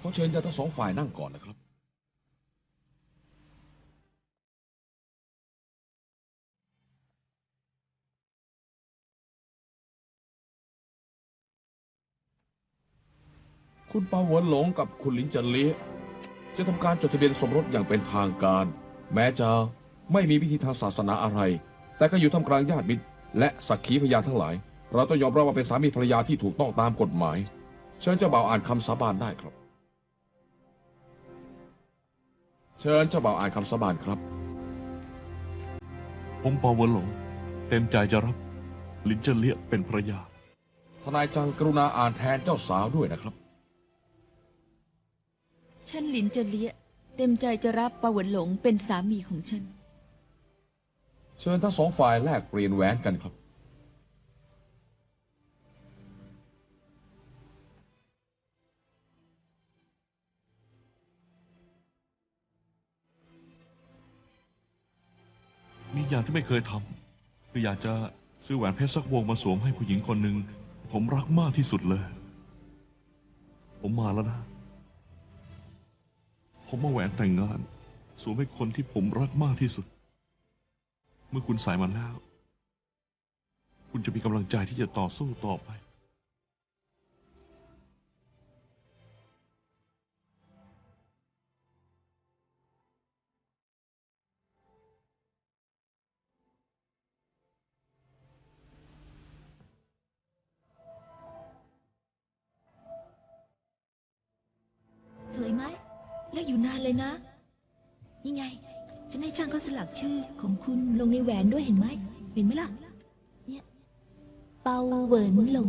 ขอเชิญญาติทั้งสองฝ่ายนั่งก่อนนะครับคุณปาหวนหลงกับคุณหลินจันเลี้ยจะทำการจดทะเบียนสมรสอย่างเป็นทางการ แม้จะไม่มีพิธีทางศาสนาอะไร แต่ก็อยู่ท่ามกลางญาติมิตร และสักขีพยานทั้งหลาย เราต้องยอมรับว่าเป็นสามีภรรยาที่ถูกต้องตามกฎหมาย เชิญเจ้าบ่าวอ่านคำสาบานได้ครับ เชิญเจ้าบ่าวอ่านคำสาบานครับ ผมปาเวนหลง เต็มใจจะรับ ลินเจนเลียเป็นภรรยา ทนายจังกรุณาอ่านแทนเจ้าสาวด้วยนะครับ ฉันหลินเจยเลียเต็มใจจะรับปาเหวินหลงเป็นสามีของฉัน เชิญทั้งสองฝ่ายแลกเปลี่ยนแหวนกันครับ มีอย่างที่ไม่เคยทำคืออยากจะซื้อแหวนเพชรสักวงมาสวมให้ผู้หญิงคนหนึ่งผมรักมากที่สุดเลย ผมมาแล้วนะ ผมมาแหวนแต่งงาน สวมให้คนที่ผมรักมากที่สุด เมื่อคุณใส่มันแล้ว คุณจะมีกำลังใจที่จะต่อสู้ต่อไป เลยนะ นี่ไง ฉันให้ช่างเขาสลักชื่อของคุณลงในแหวนด้วยเห็นไหม เห็นไหมล่ะ เนี่ย เปาเหวินหลง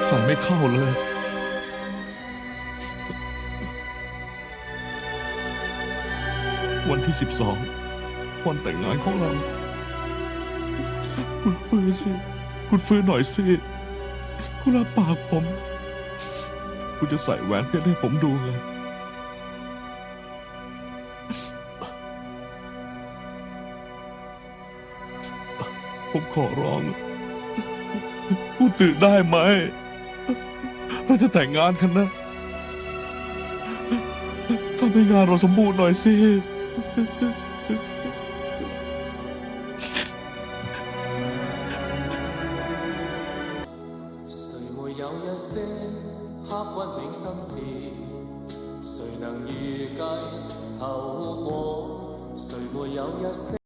ผมใส่ไม่เข้าเลย วันที่สิบสองวันแต่งงานของเรา คุณฟื้นสิ คุณฟื้นหน่อยสิ คุณรับปากผม คุณจะใส่แหวนเพชรให้ผมดูเลยผมขอร้องพูดตื่นได้ไหม เราจะแต่งงานกันนะทำให้งานเราสมบูรณ์หน่อยสิ 谁没有一些刻骨铭心事？谁能预计后果？谁没有一些？